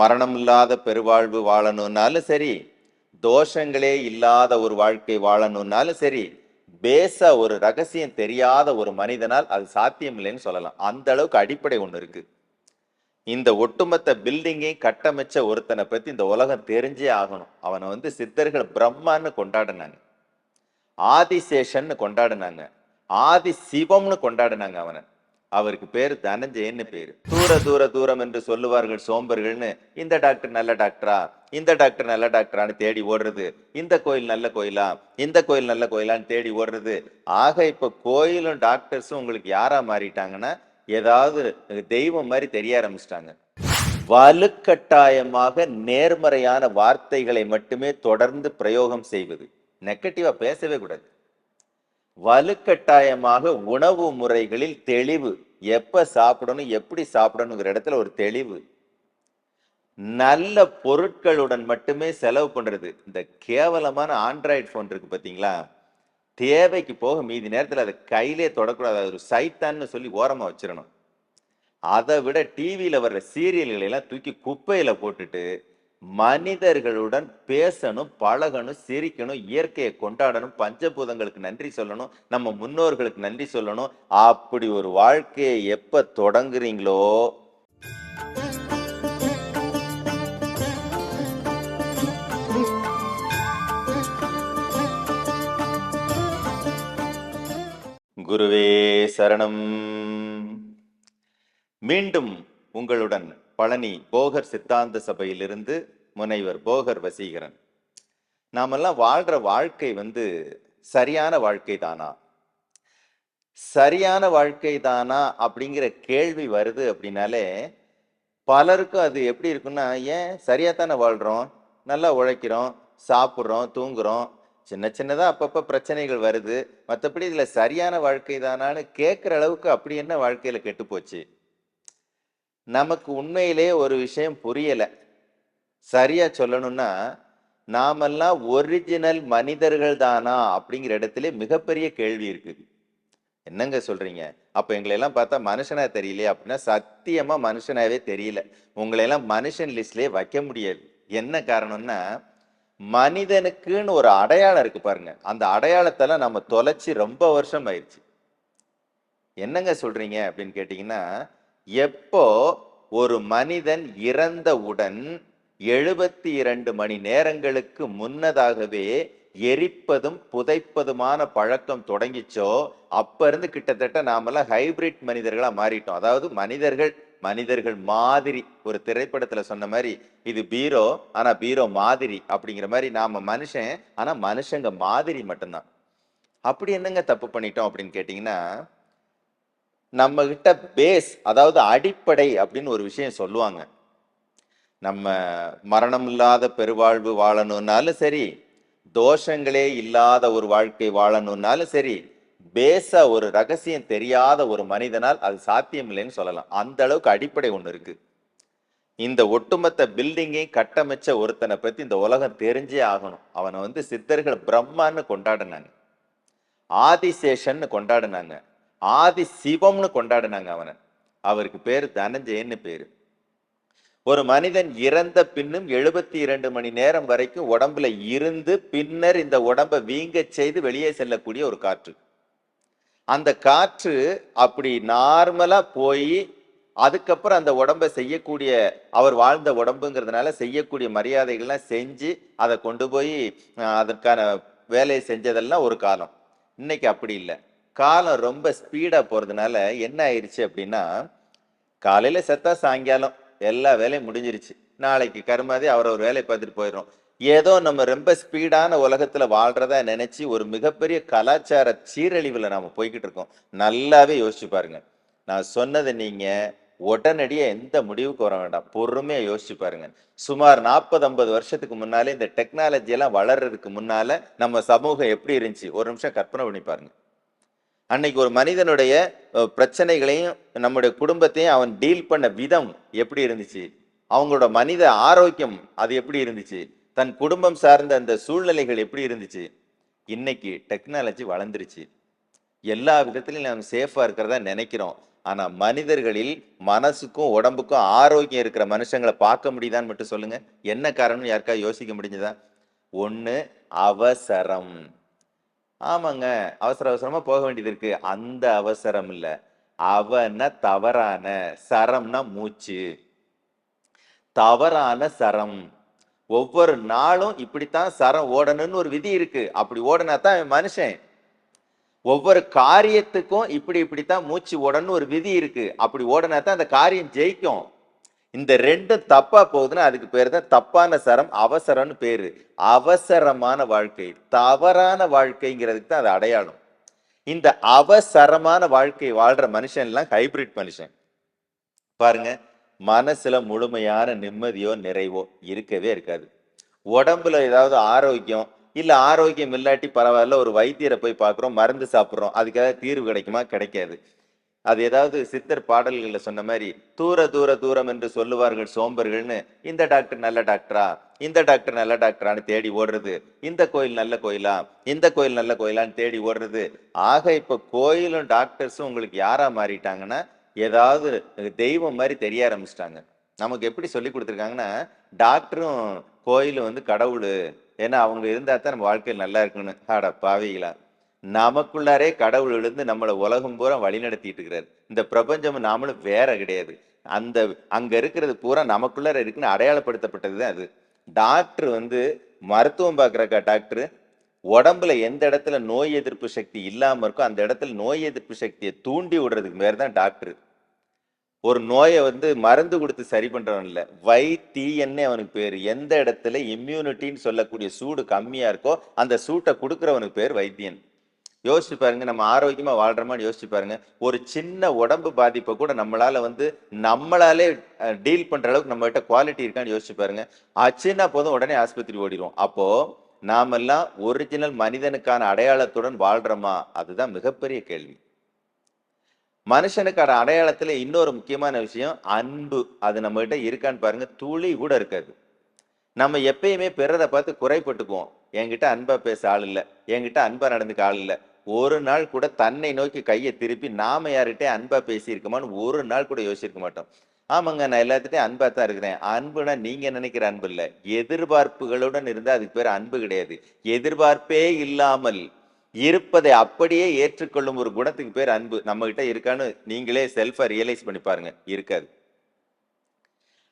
மரணம் இல்லாத பெருவாழ்வு வாழணும்னாலும் சரி தோஷங்களே இல்லாத ஒரு வாழ்க்கை வாழணும்னாலும் சரி பேச ஒரு ரகசியம் தெரியாத ஒரு மனிதனால் அது சாத்தியம் இல்லைன்னு சொல்லலாம். அந்த அளவுக்கு அடிப்படை ஒன்று இருக்கு. இந்த ஒட்டுமொத்த பில்டிங்கை கட்டமைச்ச ஒருத்தனை பத்தி இந்த உலகம் தெரிஞ்சே ஆகணும். அவனை வந்து சித்தர்கள் பிரம்மான்னு கொண்டாடினாங்க ஆதிசேஷன்னு கொண்டாடினாங்க ஆதி சிவம்னு கொண்டாடினாங்க அவனை. அவருக்கு பேர் தனஞ்சயன்னு பேரு. தூர தூர தூரம் என்று சொல்லுவார்கள் சோம்பர்கள்னு இந்த டாக்டர் நல்ல டாக்டரா இந்த டாக்டர் நல்ல டாக்டரான்னு தேடி ஓடுறது. இந்த கோயில் நல்ல கோயிலா? இந்த கோயில் நல்ல கோயிலான்னு தேடி ஓடுறது. ஆக இப்ப கோயிலும் டாக்டர்ஸும் உங்களுக்கு யாரா மாறிட்டாங்கன்னா ஏதாவது தெய்வம் மாதிரி தெரிய ஆரம்பிச்சிட்டாங்க. வலுக்கட்டாயமாக நேர்மறையான வார்த்தைகளை மட்டுமே தொடர்ந்து பிரயோகம் செய்வது. நெகட்டிவா பேசவே கூடாது. வலுக்கட்டாயமாக உணவு முறைகளில் தெளிவு எப்ப சாப்பிடணும் எப்படி சாப்பிடணுங்கிற இடத்துல ஒரு தெளிவு. நல்ல பொருட்களுடன் மட்டுமே செலவு பண்றது. இந்த கேவலமான ஆண்ட்ராய்டு ஃபோன் இருக்கு பாத்தீங்களா? தேவைக்கு போக மீதி நேரத்தில் அதை கையிலே தொடக்கூடாது. அது ஒரு சைத்தான்னு சொல்லி ஓரமாக வச்சிடணும். அதை விட டிவியில் வர்ற சீரியல்களை எல்லாம் தூக்கி குப்பையில் போட்டுட்டு மனிதர்களுடன் பேசணும் பழகணும் சிரிக்கணும் இயற்கையை கொண்டாடணும் பஞ்சபூதங்களுக்கு நன்றி சொல்லணும் நம்ம முன்னோர்களுக்கு நன்றி சொல்லணும். அப்படி ஒரு வாழ்க்கையை எப்ப தொடங்குறீங்களோ? குருவே சரணம். மீண்டும் உங்களுடன் பழனி போகர் சித்தாந்த சபையிலிருந்து முனைவர் போகர் வசீகரன். நாமெல்லாம் வாழ்கிற வாழ்க்கை வந்து சரியான வாழ்க்கை தானா சரியான வாழ்க்கை தானா அப்படிங்கிற கேள்வி வருது அப்படின்னாலே பலருக்கும் அது எப்படி இருக்குன்னா ஏன் சரியா தானே வாழ்கிறோம் நல்லா உழைக்கிறோம் சாப்பிட்றோம் தூங்குறோம். சின்ன சின்னதாக அப்பப்போ பிரச்சனைகள் வருது. மற்றபடி இதில் சரியான வாழ்க்கை தானான்னு கேட்குற அளவுக்கு அப்படி என்ன வாழ்க்கையில் கெட்டு போச்சு? நமக்கு உண்மையிலே ஒரு விஷயம் புரியலை. சரியா சொல்லணும்னா நாமெல்லாம் ஒரிஜினல் மனிதர்கள் தானா அப்படிங்கிற இடத்துல மிகப்பெரிய கேள்வி இருக்குது. என்னங்க சொல்றீங்க? அப்போ எங்களை எல்லாம் பார்த்தா மனுஷனா தெரியலையே அப்படின்னா சத்தியமா மனுஷனாவே தெரியல. உங்களை எல்லாம் மனுஷன் லிஸ்ட்லயே வைக்க முடியாது. என்ன காரணம்னா மனிதனுக்குன்னு ஒரு அடையாளம் இருக்கு பாருங்க. அந்த அடையாளத்தெல்லாம் நம்ம தொலைச்சி ரொம்ப வருஷம் ஆயிடுச்சு. என்னங்க சொல்றீங்க அப்படின்னு கேட்டீங்கன்னா எப்போ ஒரு மனிதன் இறந்தவுடன் எழுபத்தி இரண்டு மணி நேரங்களுக்கு முன்னதாகவே எரிப்பதும் புதைப்பதுமான பழக்கம் தொடங்கிச்சோ அப்ப இருந்து கிட்டத்தட்ட நாமெல்லாம் ஹைபிரிட் மனிதர்களா மாறிட்டோம். அதாவது மனிதர்கள் மனிதர்கள் மாதிரி. ஒரு திரைப்படத்துல சொன்ன மாதிரி இது பீரோ ஆனா பீரோ மாதிரி அப்படிங்கிற மாதிரி நாம மனுஷன் ஆனா மனுஷங்க மாதிரி மட்டும்தான். அப்படி என்னங்க தப்பு பண்ணிட்டோம் அப்படின்னு கேட்டீங்கன்னா நம்ம கிட்ட பேஸ் அதாவது அடிப்படை அப்படின்னு ஒரு விஷயம் சொல்லுவாங்க. நம்ம மரணம் இல்லாத பெருவாழ்வு வாழணும்னாலும் சரி தோஷங்களே இல்லாத ஒரு வாழ்க்கை வாழணும்னாலும் சரி பேச ஒரு ரகசியம் தெரியாத ஒரு மனிதனால் அது சாத்தியம் இல்லைன்னு சொல்லலாம். அந்த அளவுக்கு அடிப்படை ஒன்று இருக்கு. இந்த ஒட்டுமொத்த பில்டிங்கை கட்டமைச்ச ஒருத்தனை பத்தி இந்த உலகம் தெரிஞ்சே ஆகணும். அவனை வந்து சித்தர்கள் பிரம்மான்னு கொண்டாடினாங்க. ஆதிசேஷன்னு கொண்டாடினாங்க. ஆதி சிவம்னு கொண்டாடினாங்க அவனை. அவருக்கு பேர் தனஞ்சயன்னு பேரு. ஒரு மனிதன் இறந்த பின்னும் எழுபத்தி இரண்டு மணி நேரம் வரைக்கும் உடம்புல இருந்து பின்னர் இந்த உடம்பை வீங்க செய்து வெளியே செல்லக்கூடிய ஒரு காற்று. அந்த காற்று அப்படி நார்மலா போய் அதுக்கப்புறம் அந்த உடம்பை செய்யக்கூடிய அவர் வாழ்ந்த உடம்புங்கிறதுனால செய்யக்கூடிய மரியாதைகள்லாம் செஞ்சு அதை கொண்டு போய் அதற்கான வேலையை செஞ்சதெல்லாம் ஒரு காலம். இன்னைக்கு அப்படி இல்லை. காலம் ரொம்ப ஸ்பீடாக போகிறதுனால என்ன ஆயிடுச்சு அப்படின்னா காலையில் செத்தா சாயங்காலம் எல்லா வேலையும் முடிஞ்சிருச்சு. நாளைக்கு கருமாதி அவர் ஒரு வேலையை பார்த்துட்டு போயிடும் ஏதோ நம்ம ரொம்ப ஸ்பீடான உலகத்தில் வாழ்கிறதா நினச்சி ஒரு மிகப்பெரிய கலாச்சார சீரழிவில் நாம் போய்கிட்டு இருக்கோம். நல்லாவே யோசிச்சு பாருங்க. நான் சொன்னதை நீங்கள் உடனடியாக எந்த முடிவுக்கு வர வேண்டாம். பொறுமையாக யோசிச்சு பாருங்க. சுமார் நாற்பது ஐம்பது வருஷத்துக்கு முன்னாலே இந்த டெக்னாலஜி எல்லாம் வளர்றதுக்கு முன்னால நம்ம சமூகம் எப்படி இருந்துச்சு? ஒரு நிமிஷம் கற்பனை பண்ணி பாருங்க. அன்னைக்கு ஒரு மனிதனுடைய பிரச்சனைகளையும் நம்முடைய குடும்பத்தையும் அவன் டீல் பண்ண விதம் எப்படி இருந்துச்சு? அவங்களோட மனித ஆரோக்கியம் அது எப்படி இருந்துச்சு? தன் குடும்பம் சார்ந்த அந்த சூழ்நிலைகள் எப்படி இருந்துச்சு? இன்னைக்கு டெக்னாலஜி வளர்ந்துருச்சு. எல்லா விதத்துலையும் நாம் சேஃபாக இருக்கிறதா நினைக்கிறோம். ஆனால் மனிதர்களில் மனசுக்கும் உடம்புக்கும் ஆரோக்கியம் இருக்கிற மனுஷங்களை பார்க்க முடியுதான்னு மட்டும் சொல்லுங்கள் என்ன காரணம் யாருக்கா யோசிக்க முடிஞ்சதா? ஒன்று அவசரம். ஆமாங்க. அவசர அவசரமா போக வேண்டியது இருக்கு. அந்த அவசரம் இல்ல. அவன தவறான சரம்னா மூச்சு. தவறான சரம். ஒவ்வொரு நாளும் இப்படித்தான் சரம் ஓடணும்னு ஒரு விதி இருக்கு. அப்படி ஓடனா தான் அவன் மனுஷன். ஒவ்வொரு காரியத்துக்கும் இப்படி இப்படித்தான் மூச்சு ஓடணும்னு ஒரு விதி இருக்கு. அப்படி ஓடனா தான் அந்த காரியம் ஜெயிக்கும். இந்த ரெண்டும் தப்பா போகுதுன்னா அதுக்கு பேர் தான் தப்பான சரம் அவசரம்னு பேரு. அவசரமான வாழ்க்கை. தவறான வாழ்க்கைங்கிறதுக்கு தான் அது அடையாளம். இந்த அவசரமான வாழ்க்கை வாழ்ற மனுஷன் எல்லாம் ஹைபிரிட் மனுஷன். பாருங்க மனசுல முழுமையான நிம்மதியோ நிறைவோ இருக்கவே இருக்காது. உடம்புல ஏதாவது ஆரோக்கியம் இல்ல ஆரோக்கியம் இல்லாட்டி பரவாயில்ல ஒரு வைத்தியரை போய் பார்க்குறோம் மருந்து சாப்பிட்றோம் அதுக்காக தீர்வு கிடைக்குமா? கிடைக்காது. அது ஏதாவது சித்தர் பாடல்களில் சொன்ன மாதிரி தூர தூர தூரம் என்று சொல்லுவார்கள் சோம்பர்கள்னு இந்த டாக்டர் நல்ல டாக்டரா இந்த டாக்டர் நல்ல டாக்டரான்னு தேடி ஓடுறது இந்த கோயில் நல்ல கோயிலா இந்த கோயில் நல்ல கோயிலான்னு தேடி ஓடுறது. ஆக இப்போ கோயிலும் டாக்டர்ஸும் உங்களுக்கு யாரா மாறிட்டாங்கன்னா ஏதாவது தெய்வம் மாதிரி தெரிய ஆரம்பிச்சிட்டாங்க. நமக்கு எப்படி சொல்லி கொடுத்துருக்காங்கன்னா டாக்டரும் கோயிலும் வந்து கடவுள். ஏன்னா அவங்க இருந்தா தான் நம்ம வாழ்க்கையில் நல்லா இருக்குன்னு ஆடா பாவிகளா. நமக்குள்ளாரே கடவுள் எழுந்து நம்மளை உலகம் பூரா வழி நடத்திட்டு இருக்கிறார். இந்த பிரபஞ்சம் நாமளும் வேற கிடையாது. அந்த அங்க இருக்கிறது பூரா நமக்குள்ளார இருக்குன்னு அடையாளப்படுத்தப்பட்டது தான் அது. டாக்டர் வந்து மருத்துவம் பார்க்குறக்கா டாக்டர்? உடம்புல எந்த இடத்துல நோய் எதிர்ப்பு சக்தி இல்லாமல் இருக்கோ அந்த இடத்துல நோய் எதிர்ப்பு சக்தியை தூண்டி விடுறதுக்கு மேலே தான் டாக்டர். ஒரு நோயை வந்து மருந்து கொடுத்து சரி பண்ணுறவன் இல்லை. வை தீயன்னே அவனுக்கு பேர். எந்த இடத்துல இம்யூனிட்டின்னு சொல்லக்கூடிய சூடு கம்மியாக இருக்கோ அந்த சூட்டை கொடுக்குறவனுக்கு பேர் வைத்தியன். யோசிச்சு பாருங்க நம்ம ஆரோக்கியமா வாழ்றோமான்னு யோசிச்சு பாருங்க. ஒரு சின்ன உடம்பு பாதிப்பை கூட நம்மளால வந்து நம்மளாலே டீல் பண்ற அளவுக்கு நம்ம கிட்ட குவாலிட்டி இருக்கான்னு யோசிச்சு பாருங்க. ஆச்சுன்னா போதும் உடனே ஆஸ்பத்திரி ஓடிடுவோம் அப்போ நாமெல்லாம் ஒரிஜினல் மனிதனுக்கான அடையாளத்துடன் வாழ்றோமா? அதுதான் மிகப்பெரிய கேள்வி. மனுஷனுக்கான அடையாளத்துல இன்னொரு முக்கியமான விஷயம் அன்பு. அது நம்ம கிட்ட இருக்கான்னு பாருங்க துளி கூட இருக்காது. நம்ம எப்பயுமே பிறரை பார்த்து குறைப்பட்டுக்குவோம் என்கிட்ட அன்பா பேச ஆள் இல்லை. என்கிட்ட அன்பா நடந்துக்க ஆள் இல்லை. ஒரு நாள் கூட தன்னை நோக்கி கையை திருப்பி நாம யார்கிட்டே அன்பா பேசியிருக்கோமான்னு ஒரு நாள் கூட யோசிச்சிருக்க மாட்டோம். ஆமாங்க நான் எல்லாத்துட்டையும் அன்பா தான் இருக்கிறேன். அன்புனா நீங்க நினைக்கிற அன்பு இல்லை. எதிர்பார்ப்புகளுடன் இருந்தால் அதுக்கு பேர் அன்பு கிடையாது. எதிர்பார்ப்பே இல்லாமல் இருப்பதை அப்படியே ஏற்றுக்கொள்ளும் ஒரு குணத்துக்கு பேர் அன்பு. நம்ம கிட்ட இருக்கான்னு நீங்களே செல்ஃபா ரியலைஸ் பண்ணி பாருங்க. இருக்காது.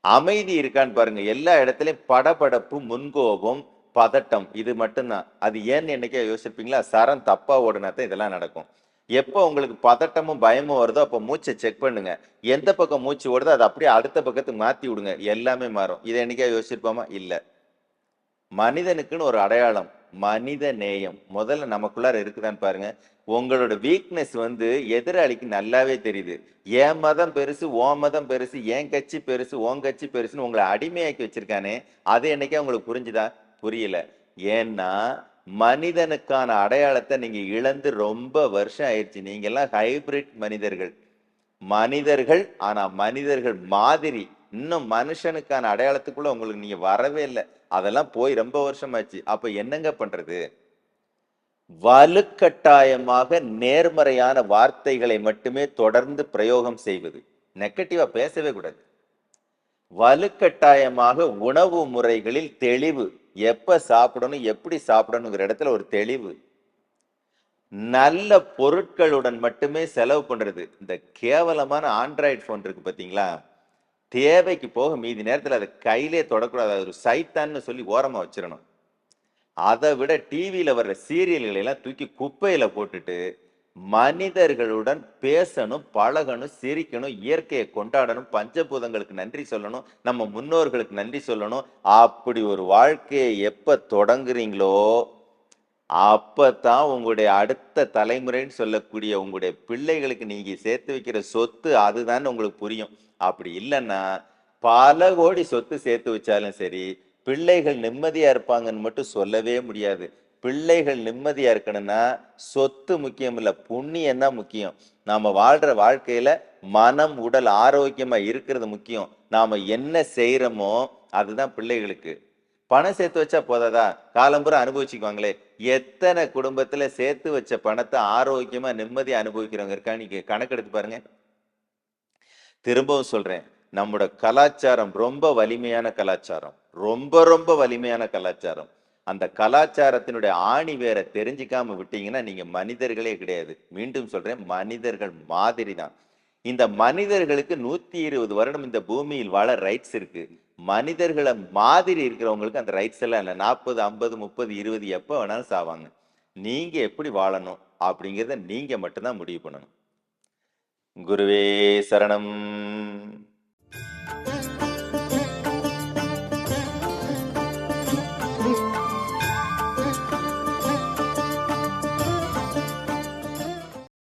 அமைதி இருக்கான்னு பாருங்க. எல்லா இடத்துலயும் படபடப்பு முன்கோபம் பதட்டம் இது மட்டும்தான். அது ஏன்னு என்னைக்கா யோசிச்சிருப்பீங்களா? சரம் தப்பா ஓடுனா தான் இதெல்லாம் நடக்கும். எப்போ உங்களுக்கு பதட்டமும் பயமும் வருதோ அப்போ மூச்சை செக் பண்ணுங்க. எந்த பக்கம் மூச்சு ஓடுதோ அதை அப்படியே அடுத்த பக்கத்துக்கு மாத்தி விடுங்க. எல்லாமே மாறும். இதை என்னைக்கா யோசிச்சிருப்போமா? இல்ல. மனிதனுக்குன்னு ஒரு அடையாளம் மனித நேயம். முதல்ல நமக்குள்ளார இருக்குதான்னு பாருங்க. உங்களோட வீக்னஸ் வந்து எதிராளிக்கு நல்லாவே தெரியுது. என் மதம் பெருசு ஓ மதம் பெருசு என் கட்சி பெருசு ஓன் கட்சி பெருசுன்னு உங்களை அடிமையாக்கி வச்சிருக்கானே. அது என்னைக்கா உங்களுக்கு புரிஞ்சுதா? புரியல. ஏன்னா மனிதனுக்கான அடையாளத்தை நீங்க இழந்து ரொம்ப வருஷம் ஆயிடுச்சு. நீங்க எல்லாம் ஹைபிரிட் மனிதர்கள். மனிதர்கள் ஆனா மனிதர்கள் மாதிரி. இன்னும் மனுஷனுக்கான அடையாளத்துக்குள்ள உங்களுக்கு நீங்க வரவே இல்லை. அதெல்லாம் போய் ரொம்ப வருஷமாச்சு. அப்ப என்னங்க பண்றது? வலுக்கட்டாயமாக நேர்மறையான வார்த்தைகளை மட்டுமே தொடர்ந்து பிரயோகம் செய்வது. நெகட்டிவா பேசவே கூடாது. வலுக்கட்டாயமாக உணவு முறைகளில் தெளிவு எப்ப சாப்பிடணும் எப்படி சாப்பிடணுங்கிற இடத்துல ஒரு தெளிவு. நல்ல பொருட்களுடன் மட்டுமே செலவு பண்றது. இந்த கேவலமான ஆண்ட்ராய்டு ஃபோன் இருக்கு பாத்தீங்களா? தேவைக்கு போக மீதி நேரத்தில் அதை கையிலே தொடக்கூடாது. அது ஒரு சைத்தான்னு சொல்லி ஓரமாக வச்சிடணும். அதை விட டிவியில் வர்ற சீரியல்களை எல்லாம் தூக்கி குப்பையில் போட்டுட்டு மனிதர்களுடன் பேசணும் பழகணும் சிரிக்கணும் இயற்கையை கொண்டாடணும் பஞ்சபூதங்களுக்கு நன்றி சொல்லணும் நம்ம முன்னோர்களுக்கு நன்றி சொல்லணும். அப்படி ஒரு வாழ்க்கையை எப்ப தொடங்குறீங்களோ அப்பதான் உங்களுடைய அடுத்த தலைமுறைன்னு சொல்லக்கூடிய உங்களுடைய பிள்ளைகளுக்கு நீங்க சேர்த்து வைக்கிற சொத்து அதுதான் உங்களுக்கு புரியும். அப்படி இல்லைன்னா பல கோடி சொத்து சேர்த்து வச்சாலும் சரி பிள்ளைகள் நிம்மதியா இருப்பாங்கன்னு மட்டும் சொல்லவே முடியாது. பிள்ளைகள் நிம்மதியா இருக்கணும்னா சொத்து முக்கியம் இல்ல புண்ணியம் தான் முக்கியம். நாம வாழ்ற வாழ்க்கையில மனம் உடல் ஆரோக்கியமா இருக்கிறது முக்கியம். நாம என்ன செய்யறோமோ அதுதான் பிள்ளைகளுக்கு. பணம் சேர்த்து வச்சா போதாதா? காலம்புற அனுபவிச்சுக்குவாங்களே. எத்தனை குடும்பத்துல சேர்த்து வச்ச பணத்தை ஆரோக்கியமா நிம்மதியா அனுபவிக்கிறவங்க இருக்கா நீங்க கணக்கெடுத்து பாருங்க. திரும்பவும் சொல்றேன். நம்மளோட கலாச்சாரம் ரொம்ப வலிமையான கலாச்சாரம். ரொம்ப ரொம்ப வலிமையான கலாச்சாரம். அந்த கலாச்சாரத்தினுடைய ஆணி வேற தெரிஞ்சிக்காம விட்டீங்கன்னா நீங்க மனிதர்களே கிடையாது. மீண்டும் சொல்றேன் மனிதர்கள் மாதிரி தான் இந்த மனிதர்களுக்கு நூத்தி இருபது வருடம் இந்த பூமியில் வாழ ரைட்ஸ் இருக்கு. மனிதர்களை மாதிரி இருக்கிறவங்களுக்கு அந்த ரைட்ஸ் எல்லாம் இல்லை. நாற்பது ஐம்பது முப்பது இருபது எப்போ வேணாலும் சாவாங்க. நீங்க எப்படி வாழணும் அப்படிங்கிறத நீங்க மட்டும்தான் முடிவு பண்ணணும். குருவே சரணம்.